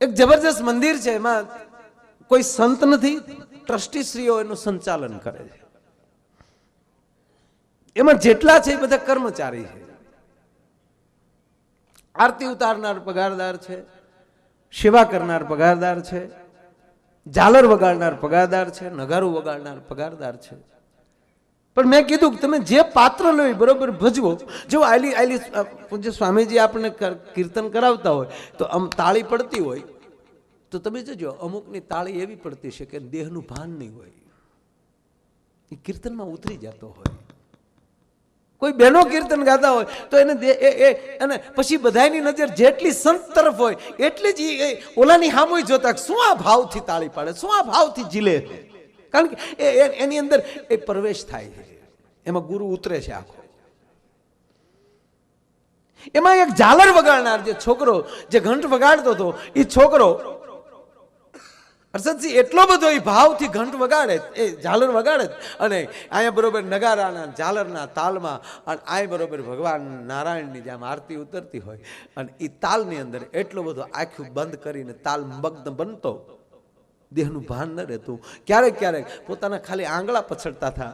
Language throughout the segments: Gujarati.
એક જબરજસ્ત મંદિર છે એમાં કોઈ સંત નથી, ટ્રસ્ટીશ્રીઓ એનું સંચાલન કરે છે. એમાં જેટલા છે એ બધા કર્મચારી છે. આરતી ઉતારનાર પગારદાર છે, સેવા કરનાર પગારદાર છે, ઝાલર વગાડનાર પગારદાર છે, નગારું વગાડનાર પગારદાર છે. પણ મેં કીધું કે તમે જે પાત્ર લો એ બરોબર ભજવો. જો આયલી અ, પૂજ્ય સ્વામીજી આપણને કીર્તન કરાવતા હોય તો આમ તાળી પડતી હોય તો તમે જોજો અમુકની તાળી એવી પડતી છે કે દેહનું ભાન નહીં હોય. એ કીર્તનમાં ઉતરી જતો હોય. કોઈ બહેનો કીર્તન ગાતા હોય તો એને એ અને પછી બધાની નજર જેટલી સંત તરફ હોય એટલી જ એ ઓલાની સામુય જોતા શું આ ભાવથી તાળી પાડે શું આ ભાવથી છે? કારણ કે એની અંદર એ પ્રવેશ થાય છે. એમાં ગુરુ ઉતરે છે આખો. એમાં એક ઝાલર વગાડનાર જે છોકરો જે ઘંટ વગાડતો હતો, એ છોકરો હર્ષદસિંહ એટલો બધો એ ભાવથી ઘંટ વગાડે, એ ઝાલર વગાડે અને અહીંયા બરોબર નગારાના ઝાલરના તાલમાં, અને આય બરોબર ભગવાન નારાયણની જેમ આરતી ઉતરતી હોય, અને એ તાલની અંદર એટલો બધો આખું બંધ કરીને તાલ મગ્ન બનતો, દેહનું ભાન ન રહેતું. ક્યારેક ક્યારેક પોતાના ખાલી આંગળા પછડતા હતા.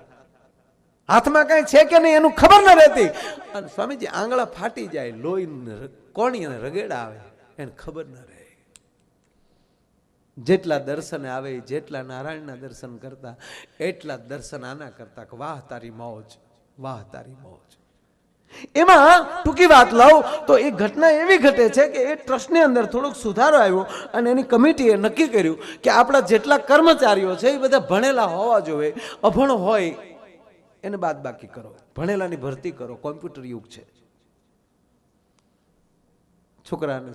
હાથમાં કઈ છે કે નહીં એનું ખબર ન રહેતી. અને સ્વામીજી આંગળા ફાટી જાય લોહી કોણી અને રગેડા આવે, એને ખબર ન રહે. જેટલા દર્શન આવે, જેટલા નારાયણના દર્શન કરતા, એટલા દર્શન આના કરતા કે વાહ તારી મોજ, વાહ તારી મોજ. એમાં ટૂંકી વાત લઉં તો એ ઘટના એવી ઘટે છે કે એ ટ્રસ્ટની અંદર થોડોક સુધારો આવ્યો અને એની કમિટીએ નક્કી કર્યું કે આપણા જેટલા કર્મચારીઓ છે એ બધા ભણેલા હોવા જોઈએ, અભણ હોય એને બાદ બાકી કરો. ભણેલાની ભરતી કરો. કોમ્પ્યુટર યુગ છે. છોકરાને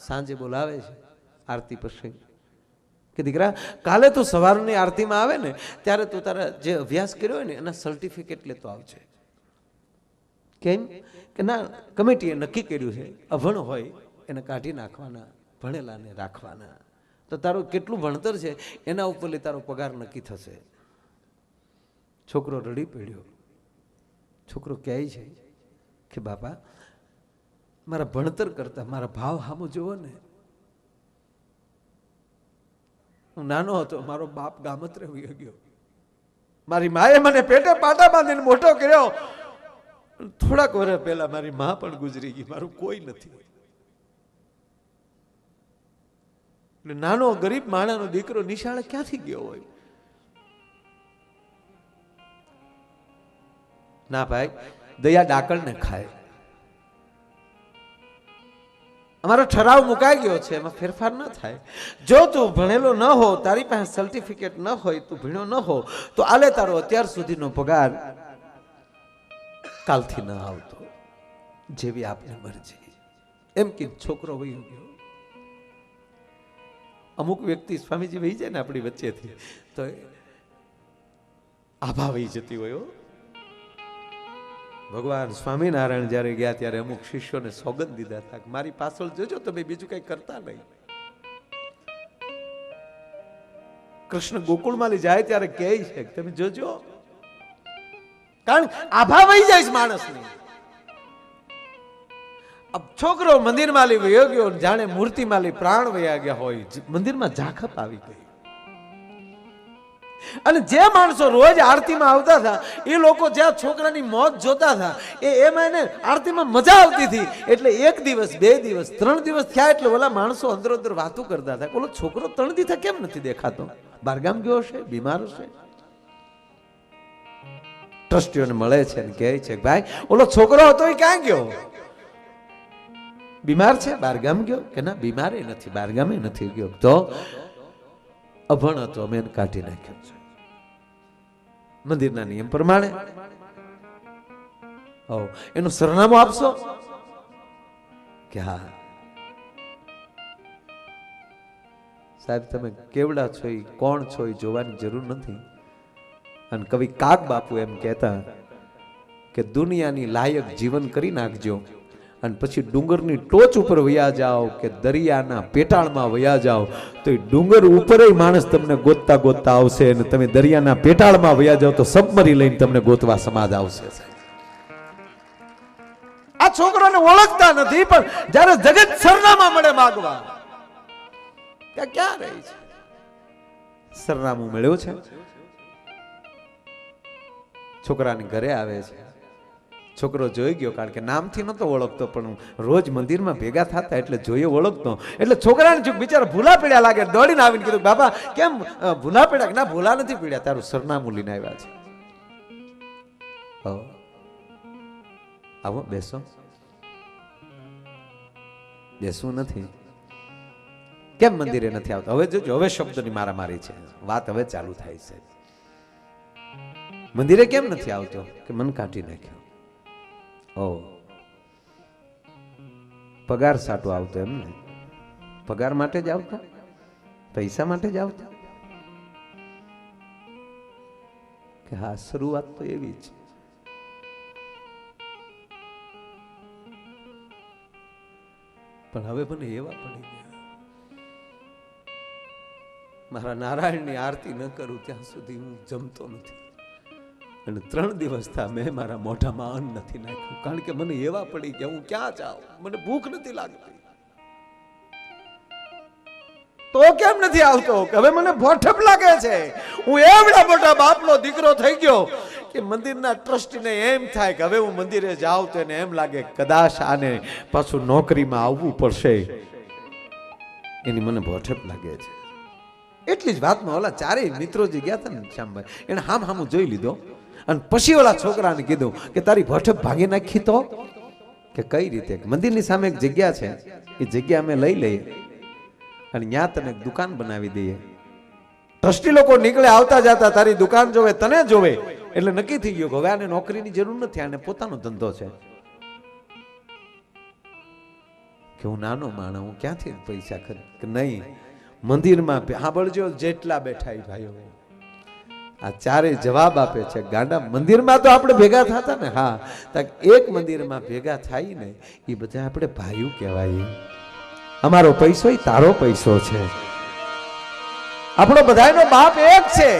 સાંજે બોલાવે છે આરતી પછી કે દીકરા, કાલે તો સવારની આરતીમાં આવે ને, ત્યારે તું તારા જે અભ્યાસ કર્યો હોય ને, એના સર્ટિફિકેટ લેતો આવજે. કેમ? કે ના, કમિટીએ નક્કી કર્યું છે, અભણ હોય, એને કાઢી નાખવાના, ભણેલાને રાખવાના. તો તારું કેટલું ભણતર છે, એના ઉપર તારો પગાર નક્કી થશે. છોકરો રડી પડ્યો. છોકરો કહે છે કે, બાપા, મારા ભણતર કરતા મારા ભાવ સામો જોવો ને. હું નાનો હતો, મારો બાપ ગામત્રે વયો ગયો. મારી માએ મને પેટે પાટા બાંધીને મોટો કર્યો. થોડાક વર્ષ પહેલા મારી મા પણ ગુજરી ગઈ, મારું કોઈ નથી. નાનો ગરીબ માણાનો દીકરો નિશાળે ક્યાંથી ગયો હોય? ના ભાઈ, દયા ડાકણને ખાય. અમારો ઠરાવ મુકાઈ ગયો છે, એમાં ફેરફાર ન થાય. જો તું ભણેલો ન હો, તારી પાસે સર્ટિફિકેટ ન હોય, તું ભીણો ન હો, તો આલે તારો અત્યાર સુધીનો પગાર કાલથી ન આવતો, જેવી આપની મરજી. એમ કે છોકરો વહી ગયો. અમુક વ્યક્તિ સ્વામીજી વહી જાય ને આપણી વચ્ચેથી, તો આભા વહી જતી હોય. ભગવાન સ્વામિનારાયણ જ્યારે ગયા ત્યારે અમુક શિષ્યોને સોગંદ દીધા હતા મારી પાછળ જોજો તમે બીજું કઈ કરતા નહીં. કૃષ્ણ ગોકુળમાં લઈ જાય ત્યારે કહે છે તમે જોજો. કારણ આભા વહી જાય છે માણસની. અબ છોકરો મંદિરમાં લઈ વયો ગયો જાણે મૂર્તિમાં લઈ પ્રાણ વયા ગયા હોય. મંદિરમાં ઝાખપ આવી ગઈ. અને જે માણસો રોજ આરતીમાં આવતા હતા, એ લોકો જ્યાં છોકરાની મોત જોતા હતા, એ એમાં એને આરતીમાં મજા આવતી હતી. એટલે એક દિવસ, બે દિવસ, ત્રણ દિવસ થયા એટલે ઓલા માણસો અંદર અંદર વાતો કરતા હતા ઓલો છોકરો ત્રણ દિવસ કેમ નથી દેખાતો? બારગામ ગયો હશે? બીમાર હશે? ટ્રસ્ટીઓને મળે છે ને કહે છે ભાઈ, ઓલો છોકરો હતો એ ક્યાં ગયો? બીમાર છે? બારગામ ગયો? કે ના, બીમારે નથી, બારગામે નથી ગયો. તો અભણ હતો અમે એને કાઢી નાખ્યો છે. મંદિરના નિયમ પ્રમાણે. એનું સરનામું આપશો? કે હા. સાહેબ, તમે કેવડા છો એ કોણ છો એ જોવાની જરૂર નથી. અને કવિ કાક બાપુ એમ કહેતા કે દુનિયાની લાયક જીવન કરી નાખજો. અને પછી ડુંગરની ટોચ ઉપર વયા જાઓ કે દરિયાના પેટાળમાં વયા જાઓ, તો એ ડુંગર ઉપર માણસ તમને ગોતતા ગોતતા આવશે અને તમે દરિયાના પેટાળમાં વયા જાઓ તો સબમરી લઈને તમને ગોતવા સમાજ આવશે. આ છોકરાને ઓળખતા નથી, પણ જ્યારે જગત સરનામા મળે માગવા ક્યાં રહી છે? સરનામું મળ્યું છે? છોકરાની ઘરે આવે છે. છોકરો જોઈ ગયો કારણ કે નામથી નતો ઓળખતો, પણ રોજ મંદિરમાં ભેગા થતા એટલે જોયો ઓળખતો. એટલે છોકરાને જો બિચારા ભૂલા પીડ્યા લાગે, દોડીને આવીને કીધું, બાબા, કેમ ભૂલા પીડ્યા ના, ભૂલા નથી પીડ્યા? તારું સરનામું લઈને આવ્યા છે. આવો, બેસો. બેસવું નથી. કેમ મંદિરે નથી આવતો? હવે જોજો, હવે શબ્દની મારામારી છે. વાત હવે ચાલુ થાય છે. મંદિરે કેમ નથી આવતો? કે મન કાઢી નાખ્યો. પગાર સાટો આવતો એમ ને? પગાર માટે જ આવતો? પૈસા માટે જ આવતો? કે હા, શરૂઆત તો એવી છે પણ હવે મને એવા પડી ગયા. મારા નારાયણની આરતી ન કરું ત્યાં સુધી હું જમતો નથી. અને ત્રણ દિવસ થયા મેં મારા મોઢામાં અન્ન નથી નાખ્યું. કારણ કે મને એવા પડી કે હું ક્યાં જાઉં? મને ભૂખ નથી લાગતી. તો કેમ નથી આવતો? કે હવે મને ભોઠપ લાગે છે. હું એવડા મોટા બાપનો દીકરો થઈ ગયો કે મંદિરના ટ્રસ્ટીને એમ થાય કે હવે હું મંદિરે જાઉં તો એને એમ લાગે કદાચ આને પાછું નોકરીમાં આવવું પડશે. એની મને ભોઠપ લાગે છે. એટલી જ વાતમાં ઓલા ચારેય મિત્રો જે ગયા હતા ને શ્યામભાઈ. એને હામ હામું જોઈ લીધો. અને પછી ઓલા છોકરાને કીધું કે તારી ભઠપ ભાગી નાખી તો? કે કઈ રીતે? મંદિરની સામે એક જગ્યા છે. એ જગ્યા અમે લઈ લઈએ અને ત્યાં તને દુકાન બનાવી દઈએ. ટ્રસ્ટી લોકો નીકળે, આવતા જતા તારી દુકાન જોવે, તને જોવે. એટલે નક્કી થઈ ગયું હવે આને નોકરીની જરૂર નથી, આને પોતાનો ધંધો છે. કે હું નાનો માણસ, હું ક્યાંથી પૈસા ખર્ચ નહીં? મંદિરમાં સાંભળજો, જેટલા બેઠા એ ભાઈઓ. આ ચારે જવાબ આપે છે. ગાંડા મંદિરમાં તો આપણે ભેગા થતા ને. હા એક મંદિરમાં ભેગા થાય ને એ બધા આપણે ભાઈઓ કહેવાય. અમારો પૈસો તારો પૈસો છે. આપણો બધાનો બાપ એક છે.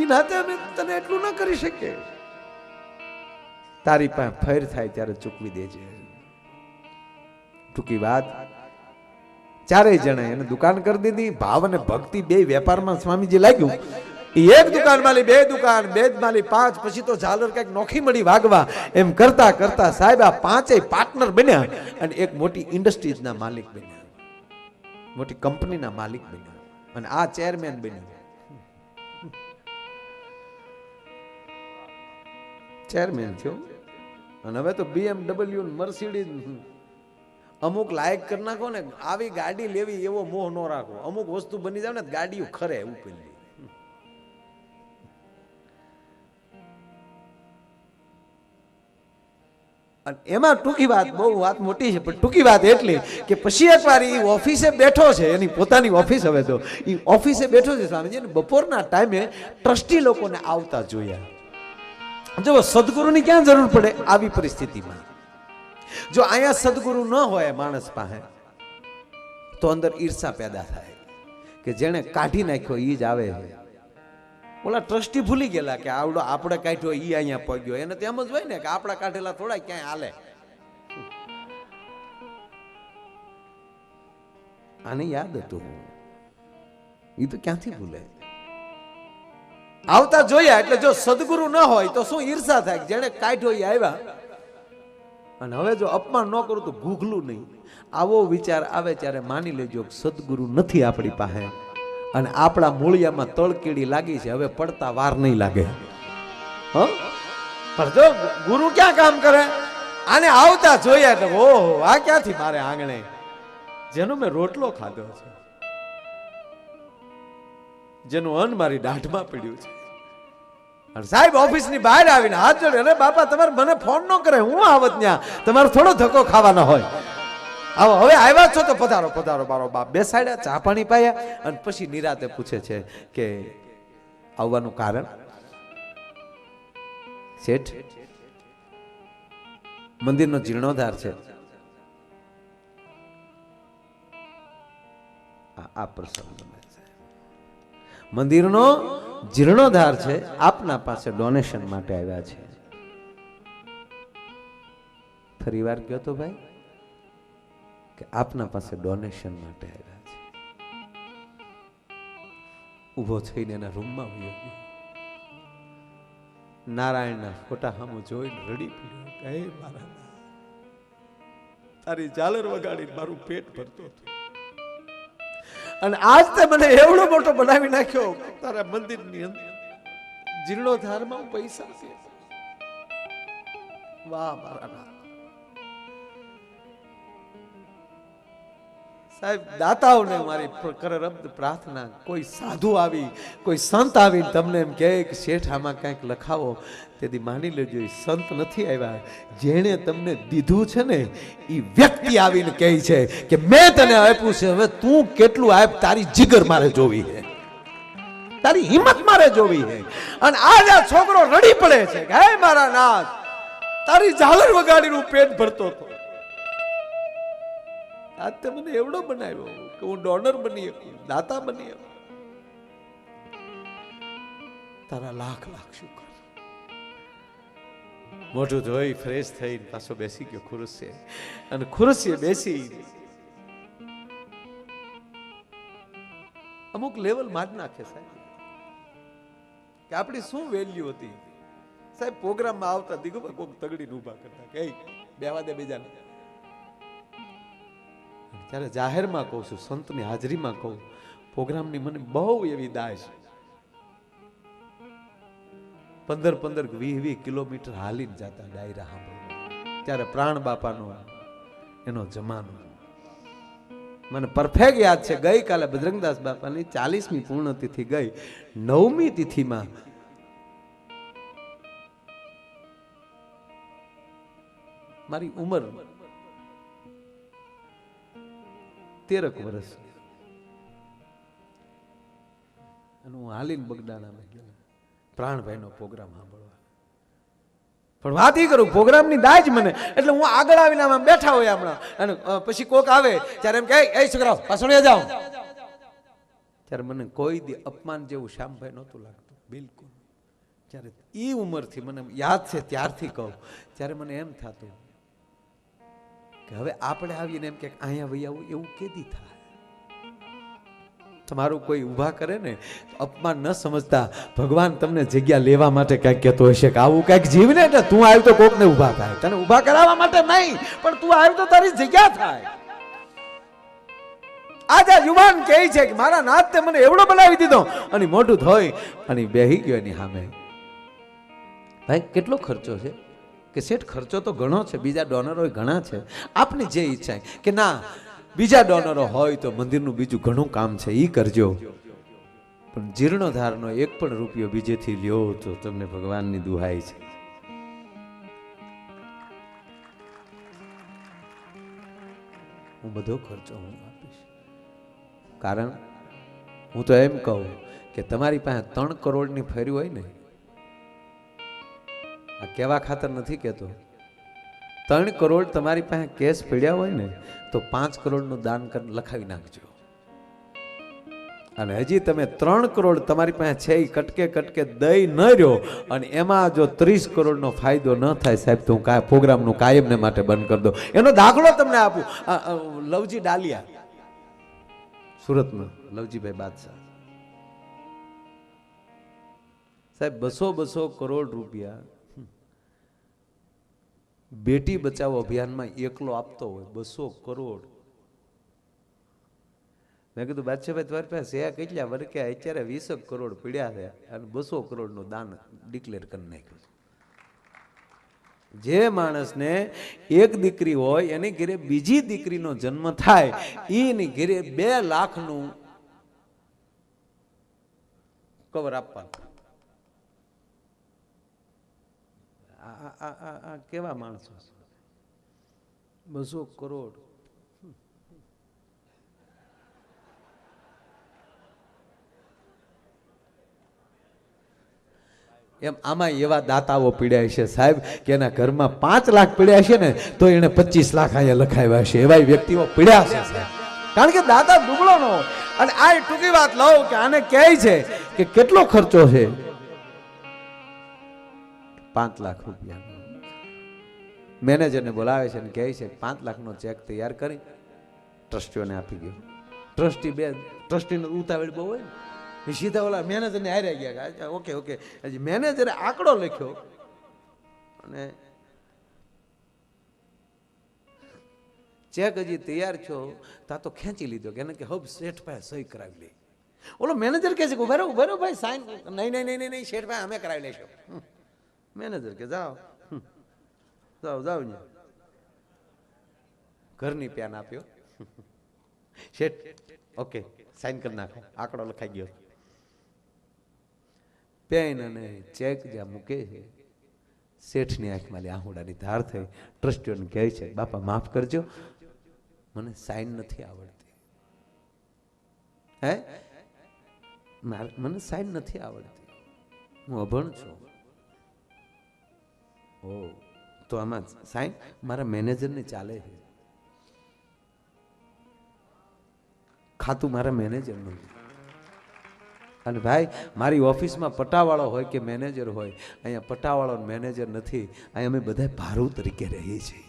એ નાતે અમે તને એટલું ન કરી શકીએ. તારી પાસે ફેર થાય ત્યારે ચૂકવી દેજે. ટૂંકી વાત ચારેય જણા એને દુકાન કરી દીધી. ભાવ અને ભક્તિ બે વેપારમાં સ્વામીજી લાગ્યું. એક દુકાન માલી, બે દુકાન, બે જ માલી, પાંચ. પછી તો ઝાલર કંઈક નોખી મળી વાગવા. એમ કરતા કરતા સાહેબ આ પાંચેય પાર્ટનર બન્યા અને એક મોટી ઇન્ડસ્ટ્રીઝના માલિક બન્યા. મોટી કંપનીના માલિક બન્યા. અને આ ચેરમેન બન્યો. ચેરમેન થયો. અને હવે તો બીએમડબલ્યુ મર્સિડીઝ અમુક લાયક કરી નાખો ને, આવી ગાડી લેવી એવો મોહ ન રાખો. અમુક વસ્તુ બની જાવ ને ગાડીઓ ખરે ઉપેલી અને એમાં ટૂંકી વાત, બહુ વાત મોટી છે, પણ ટૂંકી વાત એટલી કે પછી એકવાર એ ઓફિસે બેઠો છે, એની પોતાની ઓફિસ હવે તો. એ ઓફિસે બેઠો છે, સ્વામીજી બપોરના ટાઈમે ટ્રસ્ટી લોકોને આવતા જોયા. જો સદગુરુની ક્યાં જરૂર પડે? આવી પરિસ્થિતિમાં. જો અહીંયા સદગુરુ ન હોય માણસ પાસે, તો અંદર ઈર્ષા પેદા થાય કે જેણે કાઢી નાખ્યો એ જ આવે ઓલા ટ્રસ્ટી ભૂલી ગયેલા કે આવડો આપણે કાઢ્યો એ અહીંયા પગ્યો. એને તો એમ જ હોય ને કે આપણા કાઢેલા થોડા ક્યાંય હાલે. આને યાદ હતું. એ તો ક્યાંથી ભૂલે? આવતા જોયા એટલે જો સદગુરુ ન હોય તો શું ઈર્ષા થાય જેને કાઢ્યો એ આવ્યા? અને હવે જો અપમાન ન કરું તો ગૂગલું નહીં. આવો વિચાર આવે ત્યારે માની લેજો સદગુરુ નથી આપણી પાસે. અને આપણા મૂળિયામાં તળકીડી લાગી છે, હવે પડતા વાર નહીં લાગે. હો? જો ગુરુ ક્યાં કામ કરે? આને આવતા જોઈએ એટલે ઓહો, આ ક્યાંથી મારે આંગણે? જેનો મેં રોટલો ખાધો છે. જેનું અન્ન મારી દાઢમાં પડ્યું છે. સાહેબ, ઓફિસની બહાર આવીને હાથ જોડે, અરે બાપા, તમારે મને ફોન ન કરે, હું આવત ત્યાં? તમારે થોડો ધક્કો ખાવાનો હોય. આવો, હવે આવ્યા છો તો પધારો પધારો, મારો બાપ બેસાડ્યા, ચા પાણી પાયા અને પછી નિરાતે પૂછે છે કે આવવાનું કારણ? શેઠ, મંદિરનો જીર્ણોદ્ધાર છે. આ- પ્રસંગ મંદિરનો જીર્ણોદ્ધાર છે, આપના પાસે ડોનેશન માટે આવ્યા છે. ફરી વાર કયો તો ભાઈ, કે આપના પાસે ડોનેશન માટે આવ્યા છે. ઊભો થઈને એના રૂમમાં વયો ગયો નારાયણના ફોટા સામું જોઈને રડી પડ્યો. કે મારા તારી ઝાલર વગાડીને મારું પેટ ભરતો હતો. અને આજ તે મને એવડો મોટો બનાવી નાખ્યો. તારા મંદિરની અંદર જીર્ણોદ્ધારમાં પૈસા વાહ, મારા સાહેબ, દાતાઓને મારી કરરબ્દ પ્રાર્થના, કોઈ સાધુ આવી, કોઈ સંત આવી, તમને એમ કહે કે શેઠ, આમાં કંઈક લખાવો. તેથી માની લેજો, એ સંત નથી આવ્યા. જેણે તમને દીધું છે ને, એ વ્યક્તિ આવીને કહે છે કે મેં તને આપ્યું છે, હવે તું કેટલું આપ, તારી જીગર મારે જોવી છે. તારી હિંમત મારે જોવી છે. અને આજે છોકરો રડી પડે છે કે, હે મારા નાથ, તારી ઝાલર વગાડીનું પેટ ભરતો હતો. આજ મને એવડો બનાવ્યો કે હું ડોનર બની શકું, દાતા બની શકું. તારા લાખ લાખ શુકર. મોઢું ધોઈ ફ્રેશ થઈને પાછો બેસી ગયો ખુરશીએ. અને ખુરશીએ બેસી અમુક લેવલમાં નાખે સાહેબ. કે આપણી શું વેલ્યુ હતી? સાહેબ પ્રોગ્રામમાં આવતા દિગુભાઈ કોઈક તગડીને ઊભા કરતા કે બેવા દે બીજાને. ત્યારે જાહેરમાં કહું છું, સંતની હાજરીમાં કહું, પ્રોગ્રામની મને બહુ એવી છે. પંદર પંદર વીસ વીસ કિલોમીટર હાલીને જતા ડાયરા સાંભળવા. ત્યારે પ્રાણ બાપાનો એનો જમાનો. મને પરફેક્ટ યાદ છે, ગઈકાલે બજરંગદાસ બાપાની ચાલીસમી પૂર્ણ તિથિ ગઈ. નવમી તિથિમાં મારી ઉંમર તેરક વર્ષ. અને હું હાલીને બગડાણામાં ગયો. પ્રાણભાઈનો પ્રોગ્રામ સાંભળવા. પણ વાત એ કરું, પ્રોગ્રામની દાજ મને. એટલે હું આગળ આવીને આમાં બેઠા હોય હમણાં. અને પછી કોક આવે, ત્યારે એમ કહે, એ છોકરા પાછળ જાઓ. ત્યારે મને કોઈ દી અપમાન જેવું શ્યામભાઈ નહોતું લાગતું, બિલકુલ. જ્યારે એ ઉંમરથી મને યાદ છે, ત્યારથી કહું. ત્યારે મને એમ થતું કે હવે આપણે આવીને એમ કે અહીંયા વહી આવું, એવું કેદી થાય? તમારું કોઈ ઊભા કરે ને અપમાન ન સમજતા ભગવાન તમને જગ્યા લેવા માટે કંઈક કહેતો હશે કે આવું કંઈક જીવને એટલે તું આવ્યો તો કોકને ઊભા થાય. તને ઊભા કરાવવા માટે નહીં, પણ તું આવ્યો તો તારી જગ્યા થાય. આજે યુવાન કહે છે કે મારા નાથ તે મને એવડો બનાવી દીધો અને મોઢું થઈ અને બેહી ગયો એની સામે. ભાઈ, કેટલો ખર્ચો છે? કે શેઠ ખર્ચો તો ઘણો છે, બીજા ડોનરો ઘણા છે. આપની જે ઈચ્છા કે ના, બીજા ડોનરો હોય તો મંદિરનું બીજું ઘણું કામ છે એ કરજો. પણ જીર્ણોધારનો એક પણ રૂપિયો બીજેથી લ્યો તો તમને ભગવાનની દુહાઈ છે. હું બધો ખર્ચો હું આપીશ. કારણ, હું તો એમ કહું કે તમારી પાસે ત્રણ કરોડની ફેરી હોય ને આ કેવા ખાતર નથી કહેતો. ત્રણ કરોડ તમારી પાસે કેસ પડ્યા હોય ને, તો પાંચ કરોડનું દાન લખાવી નાખજો. અને હજી તમે ત્રણ કરોડ તમારી પાસે છે એ કટકે કટકે દઈ ન રહ્યો, અને એમાં જો ત્રીસ કરોડનો ફાયદો ન થાય સાહેબ, તો હું કાંઈ પ્રોગ્રામનું કાયમને માટે બંધ કરી દો એનો દાખલો તમને આપું. લવજી ડાલિયા. સુરતમાં, લવજીભાઈ બાદશાહ. સાહેબ, બસો બસો કરોડ રૂપિયા બેટી બચાવો અભિયાનમાં એકલો આપતો હોય, બસો કરોડ. મેં કીધું, બાદશાહભાઈ, તમારી પાસે છે કેટલા? વર્ષે અત્યારે વીસક કરોડ પડ્યા છે અને બસો કરોડનું દાન ડિક્લેર કરી નાખ્યું જે માણસને એક દીકરી હોય, એની ઘેરે બીજી દીકરીનો જન્મ થાય, એની ઘેરે બે લાખનું કવર આપવાનું. આ કેવા માણસો છે? બસો કરોડ. એમ આમાં એવા દાતાઓ પીડ્યા છે સાહેબ કે એના ઘરમાં પાંચ લાખ પીડ્યા છે ને તો એને પચીસ લાખ અહીંયા લખાવ્યા છે. એવા વ્યક્તિઓ પીડ્યા છે સાહેબ. કારણ કે દાતા દુબળો નો અને આ એક ટૂંકી વાત લઉં કે આને કહે છે કે કેટલો ખર્ચો છે? પાંચ લાખ રૂપિયા. મેનેજરને બોલાવે છે અને કહે છે, પાંચ લાખનો ચેક તૈયાર કરી. ટ્રસ્ટીઓને આપી ગયો. ટ્રસ્ટી બે, ટ્રસ્ટીને ઉતાવળ બહુ હોય ને. સીધા ઓલા મેનેજરને હાર્યા ગયા ઓકે ઓકે. હજી મેનેજરે આંકડો લખ્યો. અને ચેક હજી તૈયાર છો, તા તો ખેંચી લીધો કે એને કે, હબ, શેઠ ભાઈ સહી કરાવી લે. ઓલો મેનેજર કહે છે કે, ઊભા ઊભા ભાઈ, સાઈન. નહીં નહીં નહીં નહીં શેઠ ભાઈ અમે કરાવી હમ. મેનેજર કે જાઓ. જાઓ જાઓ ને. ઘરની પેન આપ્યો. શેઠ, ઓકે સાઈન કરી નાખો. આંકડો લખાઈ ગયો. પેન અને ચેક જ્યાં મૂકે છે, શેઠની આંખમાં લે આહુડાની ધાર થઈ. ટ્રસ્ટીઓને કહે છે, બાપા, માફ કરજો. મને સાઈન નથી આવડતી. હે? મને સાઈન નથી આવડતી. હું અભણ છું. ઓ, તો આમાં સાહેબ, મારા મેનેજરને ચાલે છે. ખાતું મારા મેનેજરનું અને ભાઈ, મારી ઓફિસમાં પટાવાળો હોય કે મેનેજર હોય, અહીંયા પટાવાળો મેનેજર નથી, અહીંયા અમે બધા ભારુ તરીકે રહીએ છીએ.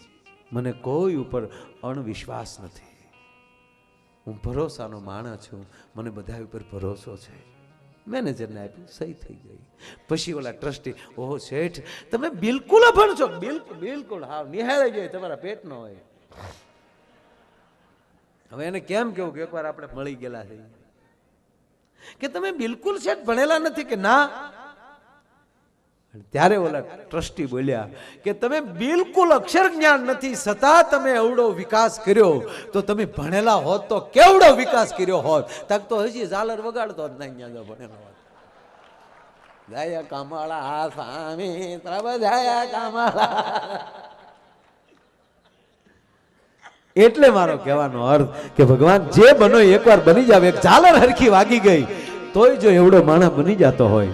મને કોઈ ઉપર અણવિશ્વાસ નથી. હું ભરોસાનો માણસ છું, મને બધા ઉપર ભરોસો છે. મેનેજરને આપ્યું, સહી થઈ ગઈ. પછી ઓલા ટ્રસ્ટી, ઓહો, શેઠ, તમે બિલકુલ અભણ છો. બિલકુલ બિલકુલ હા નિહાળી જાય તમારા પેટનો હોય હવે એને કેમ કેવું કે એકવાર આપણે મળી ગયેલા છે કે તમે બિલકુલ શેઠ ભણેલા નથી કે ના? ત્યારે ઓલા ટ્રસ્ટી બોલ્યા કે તમે બિલકુલ અક્ષર જ્ઞાન નથી છતાં તમે એવડો વિકાસ કર્યો. તો તમે ભણેલા હોત તો કેવડો વિકાસ કર્યો હોત? તક તો હજી ઝાલર વગાડતો જ નહીં અહીંયા ભણેલો હોત. જય કમળા સ્વામી જય કમળા. એટલે મારો કહેવાનો અર્થ કે ભગવાન જે બનો એકવાર બની જાવ. એક ઝાલર હરખી વાગી ગઈ, તોય જો એવડો માણસ બની જતો હોય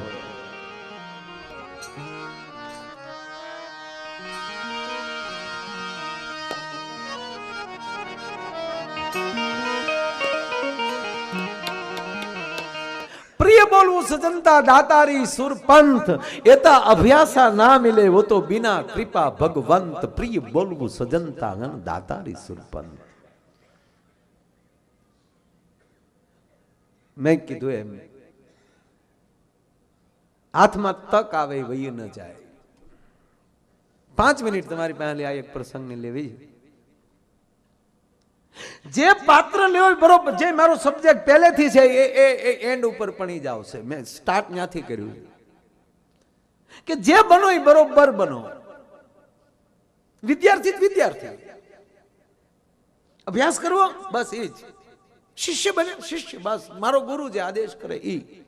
બોલવું સજનતા દાતારી સુરપંથ એતા અભ્યાસા ના મિલે વો તો બિના કૃપા ભગવંત પ્રિય બોલવું સજનતા ગણ દાતારી સુરપંથ મેં કીધું એમ હાથમાં તક આવે એ વહી ન જાય પાંચ મિનિટ તમારી પાસે આ એક પ્રસંગને લેવી છે. જે પાત્ર લેવો બરોબર, જે મારો સબ્જેક્ટ પહેલેથી છે, એ એ એ એન્ડ ઉપર પણ જ આવશે મેં સ્ટાર્ટ ત્યાંથી કર્યું. કે જે બનો એ બરોબર બનો. વિદ્યાર્થી વિદ્યાર્થી. અભ્યાસ કરવો, બસ એ જ. શિષ્ય બને, શિષ્ય, બસ. મારો ગુરુ જે આદેશ કરે ઈ.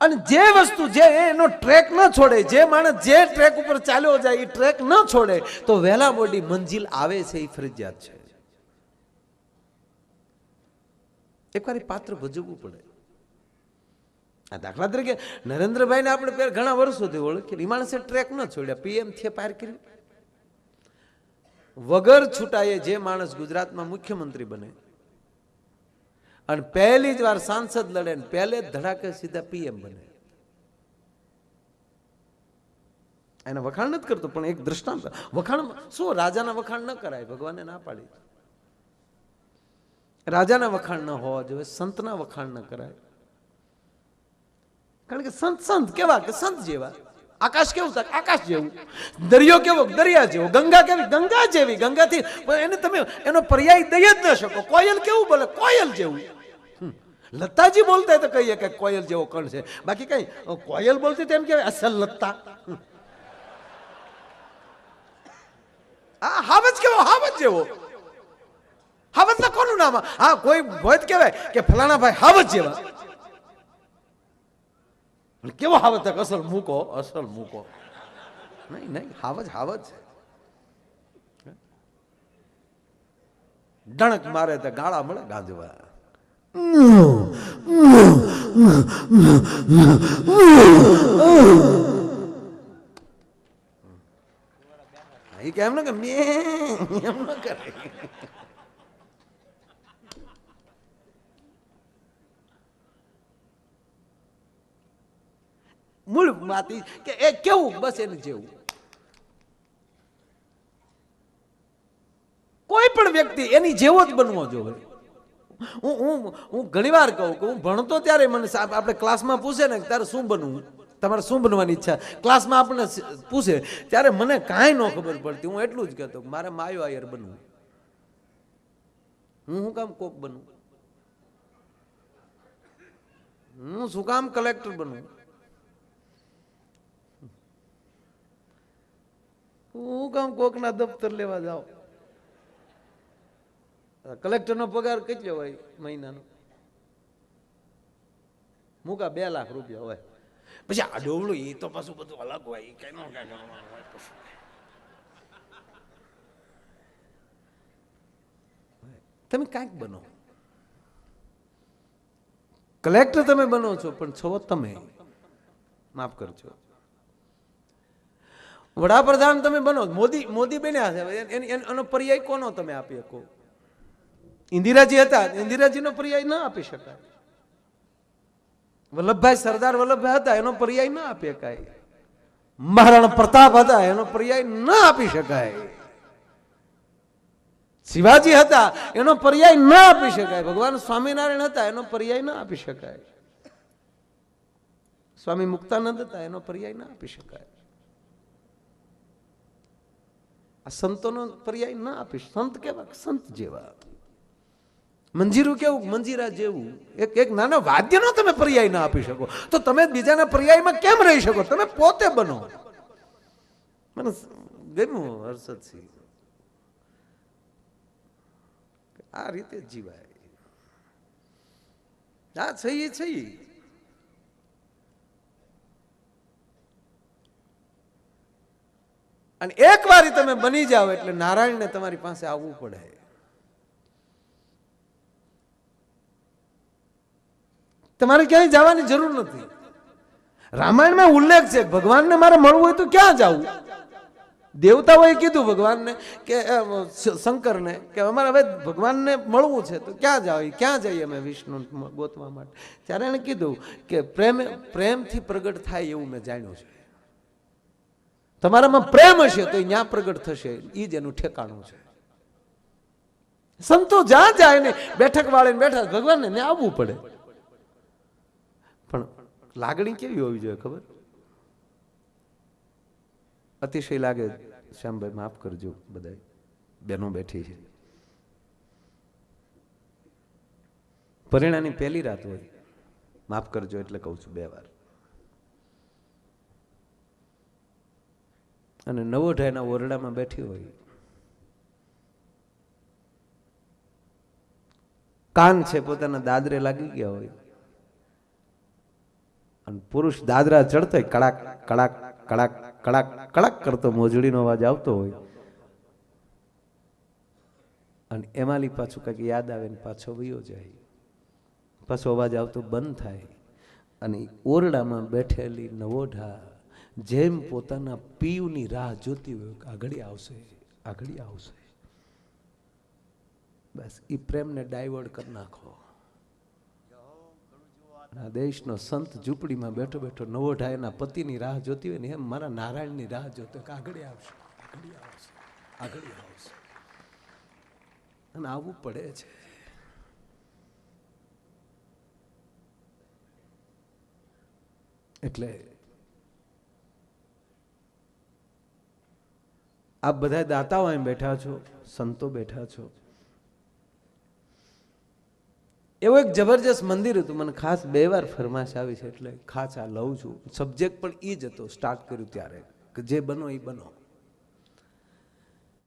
અને જે વસ્તુ જે એનો ટ્રેક ન છોડે, જે માણસ જે ટ્રેક ઉપર ચાલ્યો જાય એ ટ્રેક ન છોડે, તો વહેલા મોડી મંજિલ આવે છે એ ફરજિયાત છે. એકવાર એ પાત્ર ભજવવું પડે. આ દાખલા તરીકે નરેન્દ્રભાઈને આપણે પહેલા ઘણા વર્ષોથી ઓળખીએ એ માણસે ટ્રેક ન છોડ્યા પીએમથી પાર કર્યું. વગર છૂટાએ જે માણસ ગુજરાતમાં મુખ્યમંત્રી બને અને પહેલી જ વાર સાંસદ લડે ને પહેલે જ ધડાકે સીધા પીએમ બને. એને વખાણ નથી કરતો, પણ એક દ્રષ્ટાંત. વખાણ શું, રાજાના વખાણ ન કરાય, ભગવાને ના પાડી. રાજાના વખાણ ન હોવા જોઈએ, સંતના વખાણ ન કરાય. કારણ કે સંત સંત કેવા કે સંત જેવા. આકાશ કેવું થાય? આકાશ જેવું. દરિયો કેવો દરિયા જેવો? ગંગા કેવી? ગંગા જેવી, ગંગાથી. એને તમે, એનો પર્યાય દઈ જ ન શકો. કોયલ કેવું બોલે કોયલ જેવું. લતાજી બોલતા તો કહીએ કે કોયલ જેવો કણ છે. બાકી કઈ કોયલ બોલતી તેમ કહેવાય, અસલ લતા. હા હાવજ કેવો, હાવજ જેવો. હાવજ ના કોનું નામ? હા, કોઈ હોય કહેવાય કે ફલાણા ભાઈ હાવજ જેવા. કેવો હાવજ તક અસલ મૂકો અસલ મૂકો. નહીં નહીં, હાવજ હાવજ. ડણક મારે તો ગાળા મળે ગાંજવા એ કે એમ ને કે એમ ન કરે મૂળ માતી કે એ કેવું બસ એને જેવું કોઈ પણ વ્યક્તિ એની જેવો જ બનવો જોઈએ હું હું હું ઘણીવાર કહું કે હું ભણતો ત્યારે મને આપણે ક્લાસમાં પૂછે ને ત્યારે શું બનવું? તમારે શું બનવાની ઈચ્છા? ક્લાસમાં આપણને પૂછે, ત્યારે મને કાંઈ ન ખબર પડતી. હું એટલું જ કહેતો મારે માયો આયર બનવું. હું શું કામ કોક બનવું? હું શું કામ કલેક્ટર બનવું? હું કામ કોકના દફતર લેવા જાઉં? કલેક્ટરનો પગાર કેટલો હોય મહિનાનો? મૂકા બે લાખ રૂપિયા હોય. પછી આ ડોવલું એ તો પાછું બધું અલગ હોય એ કઈ. તમે કાંઈક બનો. કલેક્ટર તમે બનો છો પણ છો તમે. માફ કરજો. વડાપ્રધાન તમે બનો. મોદી મોદી બન્યા છે એનો પર્યાય કોનો તમે આપી શકો? ઇન્દિરાજી હતા ઇન્દિરાજીનો પર્યાય ના આપી શકાય. વલ્લભભાઈ સરદાર વલ્લભભાઈ હતા, એનો પર્યાય ના આપી શકાય. મહારાણા પ્રતાપ હતા, એનો પર્યાય ના આપી શકાય. શિવાજી હતા, એનો પર્યાય ના આપી શકાય. ભગવાન સ્વામિનારાયણ હતા, એનો પર્યાય ના આપી શકાય. સ્વામી મુક્તાનંદ હતા, એનો પર્યાય ના આપી શકાય. આ સંતોનો પર્યાય ના આપી સંત કેવા? સંત જેવા. મંજીરું કેવું? મંજીરા જેવું. એક એક નાના વાદ્યનો તમે પર્યાય ના આપી શકો. તો તમે બીજાના પર્યાયમાં કેમ રહી શકો? તમે પોતે બનો. મને ગમ્યું હર્ષદસિંહ. આ રીતે જીવાય. આ છે એ છે અને એક વાર તમે બની જાઓ એટલે નારાયણને તમારી પાસે આવવું પડે. તમારે ક્યાંય જવાની જરૂર નથી. રામાયણમાં ઉલ્લેખ છે, ભગવાનને મારે મળવું હોય તો ક્યાં જવું? દેવતાઓએ કીધું ભગવાનને કે શંકરને કે અમારે હવે ભગવાનને મળવું છે તો ક્યાં જાવ? ક્યાં જઈએ અમે વિષ્ણુ ગોતવા માટે? ત્યારે એણે કીધું કે પ્રેમ, પ્રેમથી પ્રગટ થાય એવું મેં જાણ્યું છે. તમારામાં પ્રેમ હશે તો ત્યાં પ્રગટ થશે. એ જ એનું ઠેકાણું છે. સંતો જ્યાં જાય ને બેઠક વાળીને બેઠા, ભગવાનને આવવું પડે. પણ લાગણી કેવી હોવી જોઈએ, ખબર? અતિશય લાગે, શ્યામભાઈ, માફ કરજો બધા બેનો બેઠી છે. પરિણાની પહેલી રાત હોય, માફ કરજો એટલે કહું છું બે વાર. અને નવો ઢાયના ઓરડામાં બેઠી હોય, કાન છે, પોતાના દાદરે લાગી ગયા હોય અને પુરુષ દાદરા ચડતો હોય કડાક કડાક કડાક કડાક કડાક કરતો મોજડીનો અવાજ આવતો હોય. અને એમાંલી પાછું કંઈક યાદ આવે ને પાછો વયો જાય. પાછો અવાજ આવતો બંધ થાય. અને ઓરડામાં બેઠેલી નવોઢા જેમ પોતાના પીવની રાહ જોતી હોય, કે આગળી આવશે આગળી આવશે. બસ એ પ્રેમને ડાયવર્ટ કરી નાખો. આ દેશનો સંત ઝૂંપડીમાં બેઠો બેઠો નવો ઢાયના પતિની રાહ જોતી હોય ને એમ મારા નારાયણની રાહ જોતો કે આગળ આવશે આગળ આવશે આગળ આવશે. અને આવવું પડે છે. એટલે આપ બધા દાતાઓ એમ બેઠા છો, સંતો બેઠા છો. એવું એક જબરજસ્ત મંદિર હતું. મને ખાસ બે વાર ફરમાશ આવી છે એટલે ખાસ આ લઉં છું. સબ્જેક્ટ પણ એ જ હતો. સ્ટાર્ટ કર્યું ત્યારે. કે જે બનો એ બનો.